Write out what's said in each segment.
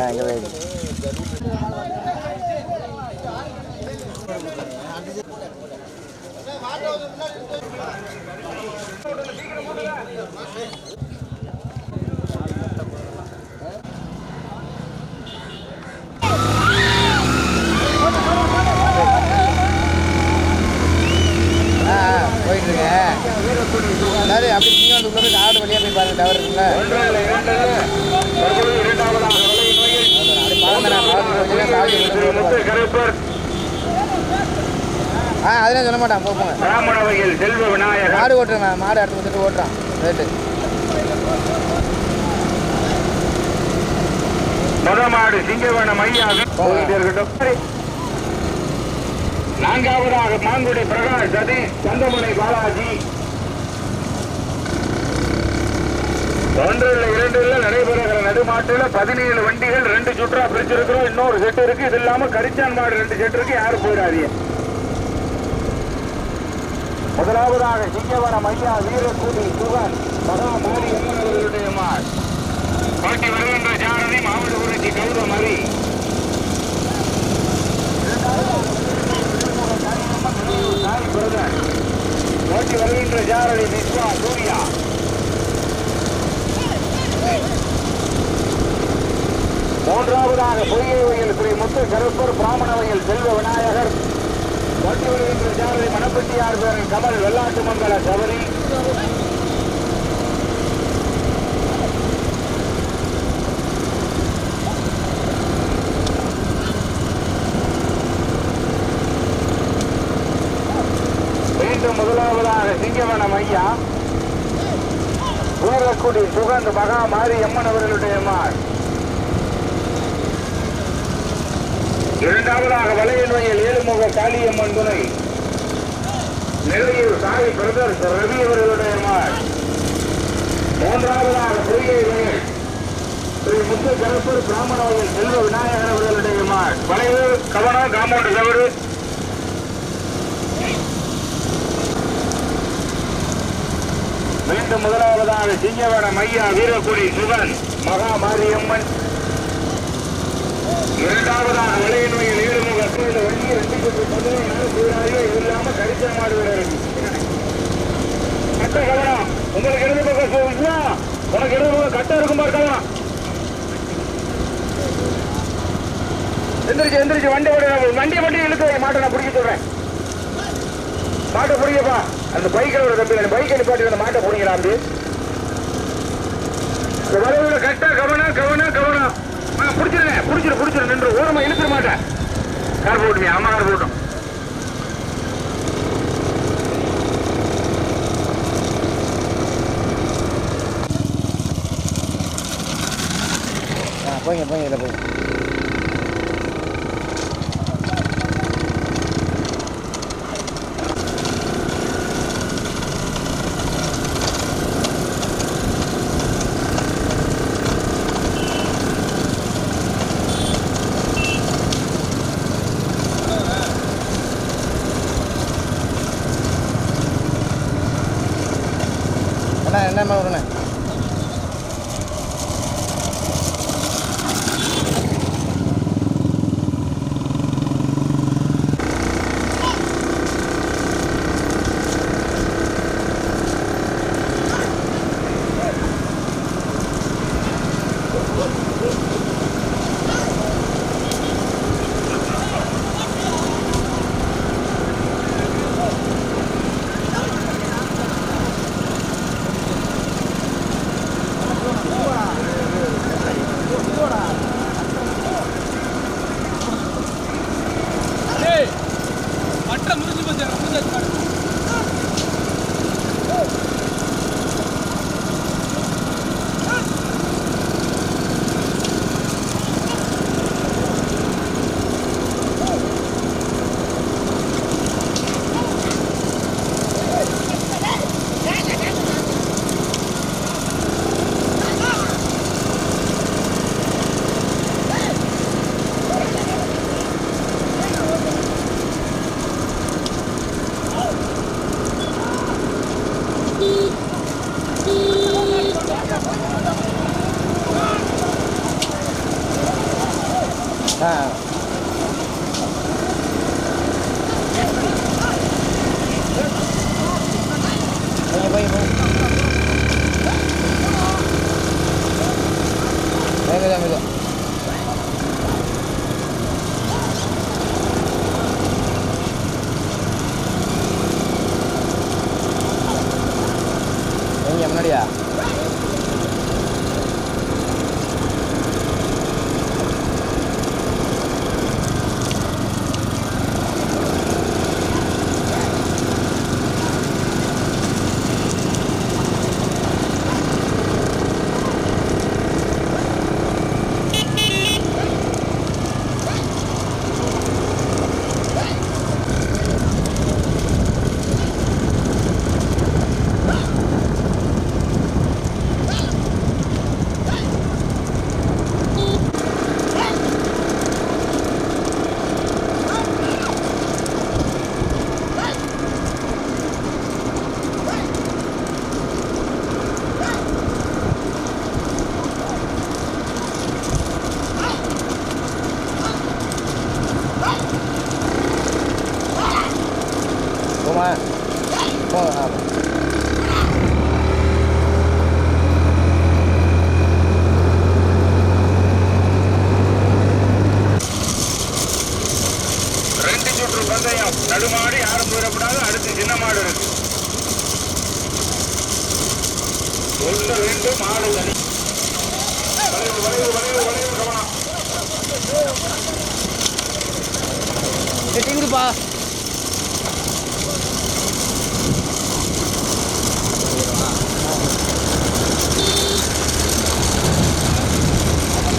அங்கே போயிடு ஆ ஆ, போயிட்டு இருக்கேன் அதாவது அப்படி நீங்கள் வந்து உள்ள போய் ஆடு வழியாக போய் பாருங்கள் டவர் இருக்குல்ல. ஆ அதெல்லாம் சொல்ல மாட்டான் போங்க. மாடு ஓட்டுறேன் மாடு அடுத்து வந்துட்டு ஓட்டுறான். ரேட்டு முதமாடு சிங்கவனம் ஐயா இருக்கட்டும் நான்காவதாக மாங்குடி பிரகாஷ் சதி சந்தமுனை பாலாஜி. ஒன்று இல்லை இரண்டு இல்லை நடைபெறுகிற நடுமாட்டில் பதினேழு வண்டிகள் ரெண்டு சுற்றா பிரிச்சிருக்கிறோம். இன்னொரு செட்டு இருக்கு. இது இல்லாம கரிச்சான் மாடு ரெண்டு செட்டு இருக்கு. யாரும் போயிடாதீங்க. முதலாவதாக சிங்கவனம் ஐயா வீரக்கூடி சுகன் மகா மாரி அம்மன் அவர்களுடைய மாடு. போட்டி வருகின்ற ஜானதி மாவட்ட ஊராட்சி கௌதம் அரி போட்டி வருகின்ற ஜாரதி விஸ்வா சூர்யா. மூன்றாவதாக பொய்யை வயல் ஸ்ரீ முத்து கருப்பர் பிராமண வயல் செல்வ விநாயகர் போட்டி வருகின்ற ஜாதகை மணப்பட்டியார் பேரன் கமல் வெள்ளாட்டு மங்கல சபரி. மீண்டும் முதலாவதாக சிங்கவனம் ஐயா வீரக்குடி சுகந்த் மகா மாரி அம்மன் அவர்களுடைய மார். இரண்டாவதாக வலையில் வயல் ஏழுமுக காளியம்மன் துணை. நெல்லையூர் சாய் பிரதர்ஸ் ரவி அவர்களுடைய மார் மூன்றாவதாக பொய்யை வயல் ஸ்ரீ முத்து கருப்பூர் பிராமண வயல் செல்வ விநாயகர் அவர்களுடைய மார் வளைவு கவனம் காம்பவுண்ட் தவறு மீண்டும் முதலாவதாக சிங்கவன மையா வீரக்குடி சுகன் மகா மாரியம்மன் இரண்டாவதாக விளையநோயில் ஈடுமுக கோயில் வண்டி ரெண்டு கொண்டு பதினேழு சூறாயோ இது இல்லாம கரிசன மாடு வேற கட்ட கவனம் உங்களுக்கு இடது பக்கம் சொல்லுங்களா உனக்கு இடது பக்கம் கட்ட இருக்கும் பாரு கவனம் எந்திரிச்சு எந்திரிச்சு வண்டி ஓட வண்டி வண்டி இழுக்க மாட்டை நான் பிடிக்க சொல்றேன் மாட்டை பிடிக்கப்பா அந்த பைக்கில் ஒரு தம்பி அந்த பைக்கை நிப்பாட்டி அந்த மாட்டை பிடிக்கலாம் அப்படி இந்த வளைவுல கவனம் கவனம் கவனம் பிடிச்சிருங்க பிடிச்சிரு பிடிச்சிரு நின்று. ஓரமா இழுத்துற மாட்டேன் கார் போட்டுமே அம்மா கார் போட்டும். ஆ போய்ங்க போய்ங்க இதில் போய் Outra música de você, não ஆ போய் போய் போய் மெதுவா மெதுவா எங்க முன்னாடியா போமா போ ஆ ரெண்டு பந்தயம் நடுமாடு யாரும் போயிடக்கூடாது அடுத்து சின்ன மாடு இருக்கு. ஒன்று ரெண்டு மாடு தனி. வளைவு வளைவு வளைவு வளைவு கவனம். குடிப்பா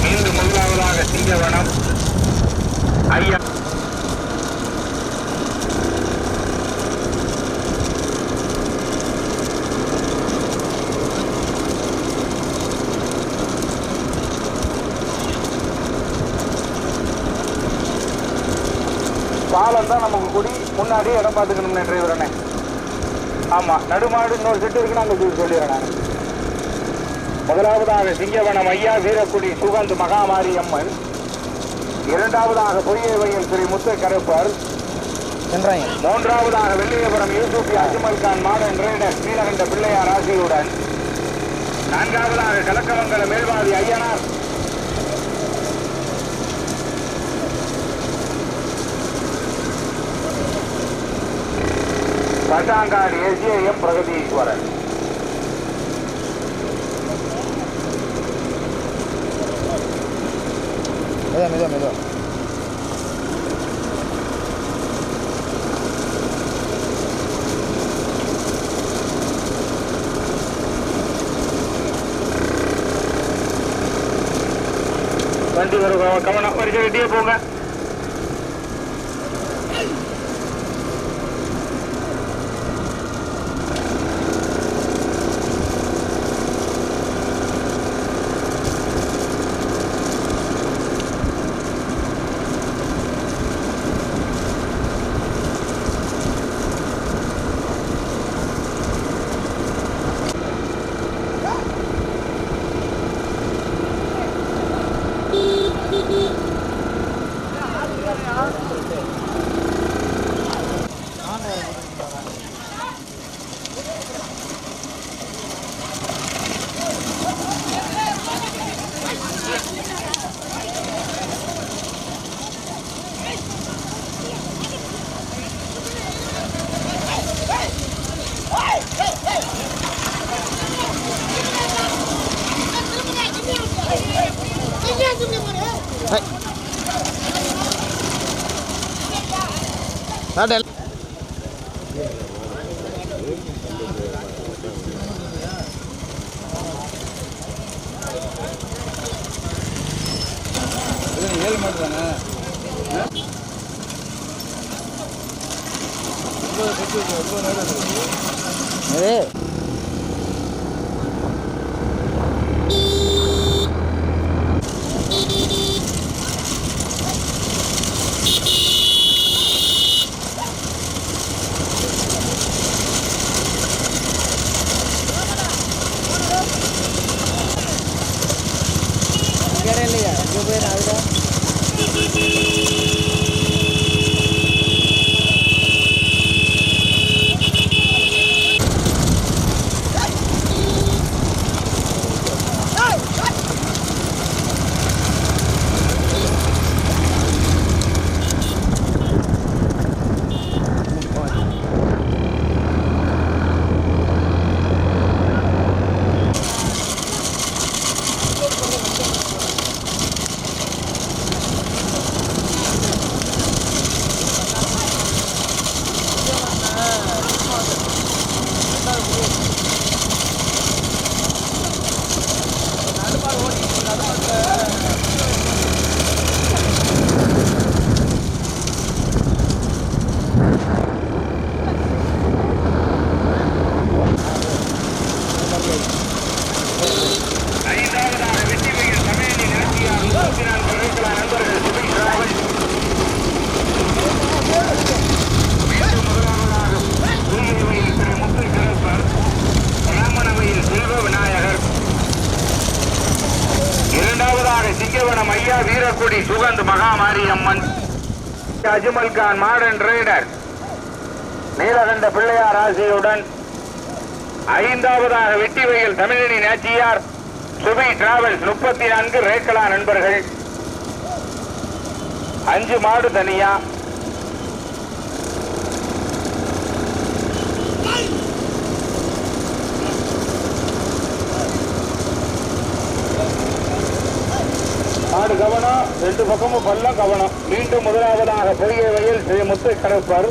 மீண்டும் முதலாவதாக சிங்கவனம். ஐயா தான் நமக்கு குடி முன்னாடி இடம் பார்த்துக்கணும்னே டிரைவரனே ஆமா நடுமாடு இன்னொரு செட்டு இருக்குன்னு அங்கே சொல்லிடுறேன் நான். முதலாவதாக சிங்கவனம் ஐயா வீரக்குடி சுகந்த் மகாமாரி அம்மன். இரண்டாவதாக பொய்யை வயல் ஸ்ரீ முத்து கருப்பர் மூன்றாவதாக வெள்ளியபுரம் யூசுப் அஜ்மல் கான் மாடன் ரேடர் ஸ்ரீலகண்ட பிள்ளையார் ஆசியுடன். நான்காவதாக கலக்கமங்கல மேல்வாதி ஐயனார். பட்டாங்காடு எஸ்ஏஎம் பிரகதீஸ்வரன். மெதுவா மெதுவா மெதுவா வண்டி கவ- கவனம் வரிசை கட்டியே போங்க. ஏழு மாட்டு தானே ஒன்பது பத்து ஒன்பது நாள் இருக்குது இது இங்கே இல்லையா இங்கே போய் நான் அதுதான் வீரக்குடி சுகந்த் மகாமாரியம்மன் அஜ்மல் கான் மாடர்ன் நீலகண்ட பிள்ளையார் ஆசையுடன் ஐந்தாவதாக வெட்டிவையில் தமிழனி நாச்சியார் சுபி டிராவல்ஸ் முப்பத்தி நான்கு ரேக்கலா நண்பர்கள். அஞ்சு மாடு தனியா ஆடு கவனம் ரெண்டு பக்கமும் பள்ளம் கவனம். மீண்டும் முதலாவதாக பெரிய வயல் ஸ்ரீ முத்து கடற்பர்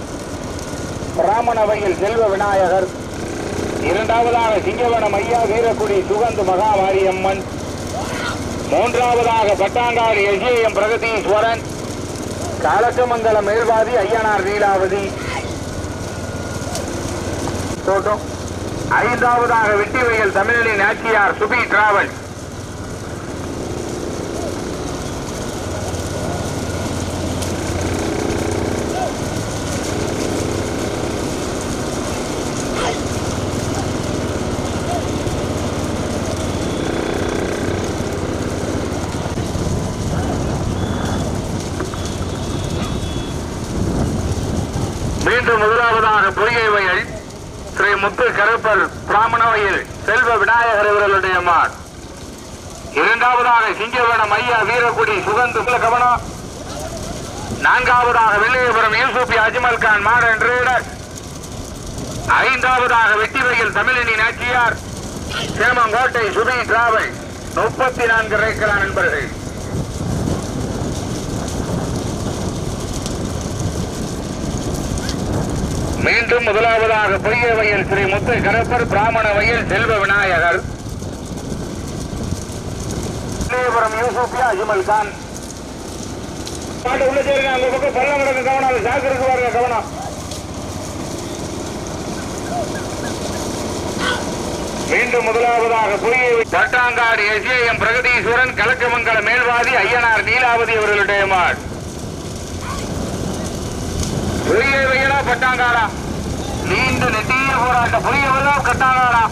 பிராமண வயல் செல்வ விநாயகர். இரண்டாவதாக சிங்கவனம் ஐயா வீரக்குடி சுகந்து மகாமாரியம்மன் மூன்றாவதாக பட்டாங்காடு எஜேஎம் பிரகதீஸ்வரன். காலக்கமங்கலம் மேல்வாதி ஐயனார் நீலாவதி தோட்டம். ஐந்தாவதாக வெட்டிவயல் தமிழனி நாச்சியார் சுபி டிராவல். மீண்டும் முதலாவதாக பொய்கை வயல் ஸ்ரீ முத்து கருப்பர் பிராமணவையில் செல்வ விநாயகர் இவர்களுடைய மார். இரண்டாவதாக சிங்கவனம் ஐயா வீரக்குடி சுகந்து கவனம் நான்காவதாக வெள்ளையபுரம் யூசுபி அஜ்மல் கான் மாடர்ன் ட்ரேடர் ஐந்தாவதாக வெட்டிவயல் தமிழினி நாச்சியார். சேமங்கோட்டை சுபி டிராவல் முப்பத்தி நான்கு ரேக்கலா நண்பர்கள். மீண்டும் முதலாவதாக பொய்ய வயல் ஸ்ரீ முத்து கருப்பர் பிராமண வயல் செல்வ விநாயகர். வில்லியபுரம் யூசுப்பியா அஜ்மல் கான். பாட்டு உள்ள சேருங்க அந்த பக்கம் பள்ளம் கவனம். அது சாக்கு பாருங்க கவனம். மீண்டும் முதலாவதாக புலியை பட்டாங்காடு எஸ்ஏஎம் பிரகதீஸ்வரன் கலக்கமங்கல மேல்வாதி ஐயனார் நீலாவதி அவர்களுடைய மாட். புலியை வையலா பட்டாங்காரா நீண்டு நெட்டிய போராட்ட புலிய கட்டாங்காரா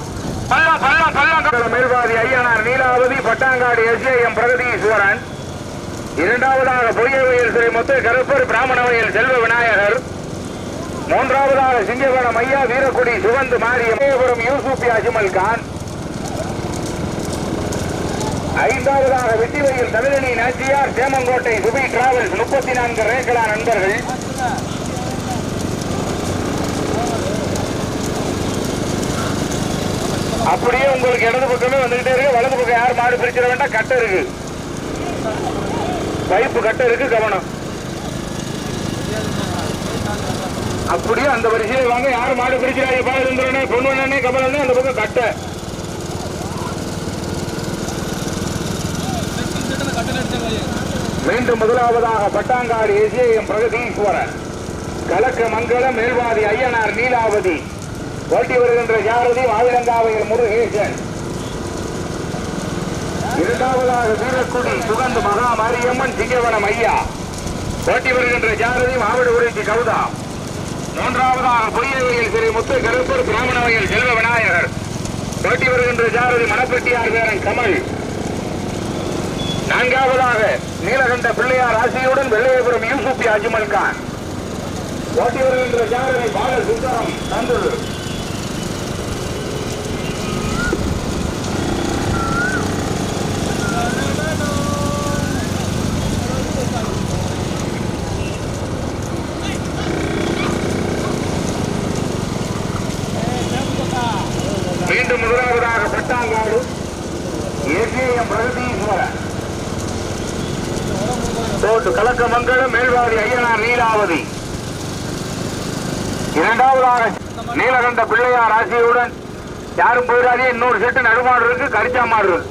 பள்ளம் பள்ளம் பள்ளம் மேல்வாதி ஐயனார் நீலாவதி பட்டாங்காடு எஸ்ஏஎம் பிரகதீஸ்வரன். இரண்டாவதாக பொய்யவயல் ஸ்ரீ முத்து கருப்பர் பிராமண வயல் செல்வ விநாயகர். மூன்றாவதாக சிங்கவனம் ஐயா வீரக்குடி சுகந்து மாரியபுரம் யூசுப் அஜிமல் கான். ஐந்தாவதாக வெட்டிவயல் தமிழனி நாச்சியார் சேமங்கோட்டை சுபி டிராவல்ஸ் முப்பத்தி நான்கு ரேக்கலா நண்பர்கள். அப்படியே உங்களுக்கு இடது பக்கமே வந்துகிட்டே இருக்கு. வலது பக்கம் யார் மாடு பிரிச்சிட வேண்டாம். கட்டை இருக்கு. பைப்பு கட்டை இருக்கு கவனம். அப்படியே அந்த வரிசையில வாங்க. யார் மாடு பிரிக்கிறாங்க. பாலச்சந்திரனே பொன்வண்ணனே கமலனே அந்த பக்கம் கட்டை. மீண்டும் முதலாவதாக பட்டாங்காடு எஸ்ஏஎம் பிரகதீஸ்வரன். கலக்க மங்களம் மேல்வாதி ஐயனார் நீலாவதி. ஓட்டி வருகின்ற ஜாரதி ஆயிரங்காவையில் முருகேசன். இரண்டாவதாக வீரக்குடி சுகந்து மகா மாரியம்மன் சிங்கவனம் ஐயா. ஓட்டி வருகின்ற ஜாரதி மாவட்ட உரைச்சி கவுதா மூன்றாவதாக பொய்யவையில் திரு முத்து கருப்பூர் பிராமணவையில் செல்வ விநாயகர். ஓட்டி வருகின்ற ஜாரதி மணப்பெட்டியார் பேரன் கமல். நான்காவதாக நீலகண்ட பிள்ளையார் ஆசியுடன் வெள்ளையபுரம் யூசுப்பி அஜ்மல் கான். ஓட்டி வருகின்ற ஜாரதி பால சுந்தரம் தந்தூர் மீண்டும் முதலாவதாக பட்டாங்காடு ஏகேஎம் பிரகதீஸ்வரன் தோட்டு கலக்கமங்கலம் மேல்வாதி ஐயனார் நீலாவதி இரண்டாவதாக நீலகண்ட பிள்ளையார் ஆசியுடன் யாரும் போயிடாதே இன்னொரு செட்டு நடுமாடு இருக்கு கரிச்சா மாடு இருக்கு.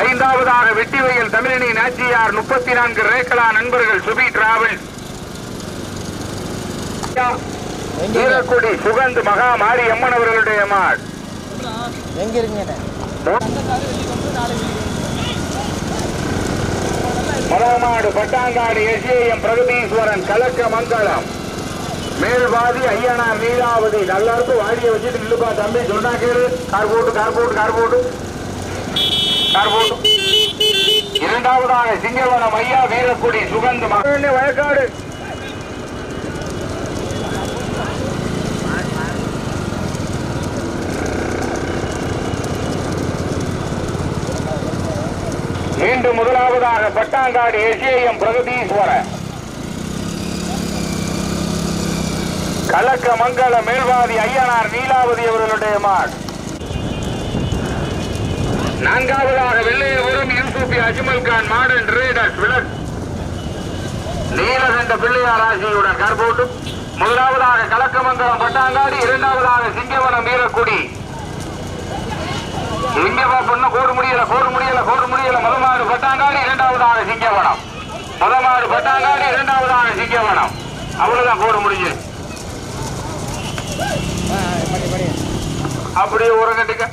ஐந்தாவதாக வெட்டிவையில் தமிழினி நாச்சியார் முப்பத்தி நான்கு ரேக்கலா நண்பர்கள் சுபி டிராவல்ஸ். எங்க வீரக்குடி சுகந்த் மகா மாரி அம்மன் அவர்களுடைய மாட். எங்க இருக்கீங்க? மலமாடு பட்டாங்காடு எஸ்ஏஎம் பிரகதீஸ்வரன் கலக்க மங்களம். மேல்வாதி ஐயனார் நீலாவதி நல்லா இருக்கும் வாடிய வச்சுட்டு இல்லப்பா தம்பி சொன்னா கேளு. கார் போட்டு கார் போட்டு கார் போட்டு. கார்போட்டு இரண்டாவதாக சிங்கவனம் ஐயா வீரக்குடி சுகந்த் மகன் வயக்காடு. மீண்டும் முதலாவதாக பட்டாங்காடு எஸ்ஏஎம் பிரகதீஸ்வரன். கலக்க மங்கள மேல்வாதி ஐயனார் நீலாவதி அவர்களுடைய மாட் நான்காவதாக வெள்ளையபுரம் யூசுபி அஜ்மல் கான் மாடர்ன் ட்ரேடர்ஸ் விலக் நீலகண்ட பிள்ளையார் ஆசியுடன் கற்போட்டு முதலாவதாக கலக்கமங்கலம் பட்டாங்காடி இரண்டாவதாக சிங்கவனம் வீரக்குடி. எங்க பொண்ணு கோடு முடியல கோடு கோடுமுடியில் முதமாறு முடியல பட்டாங்காடி இரண்டாவதாக சிங்கவனம் முதமாறு பட்டாங்காடி இரண்டாவதாக சிங்கவனம் அவ்வளவுதான் கோடு முடிஞ்சு. அப்படியே உரங்கட்டுக்க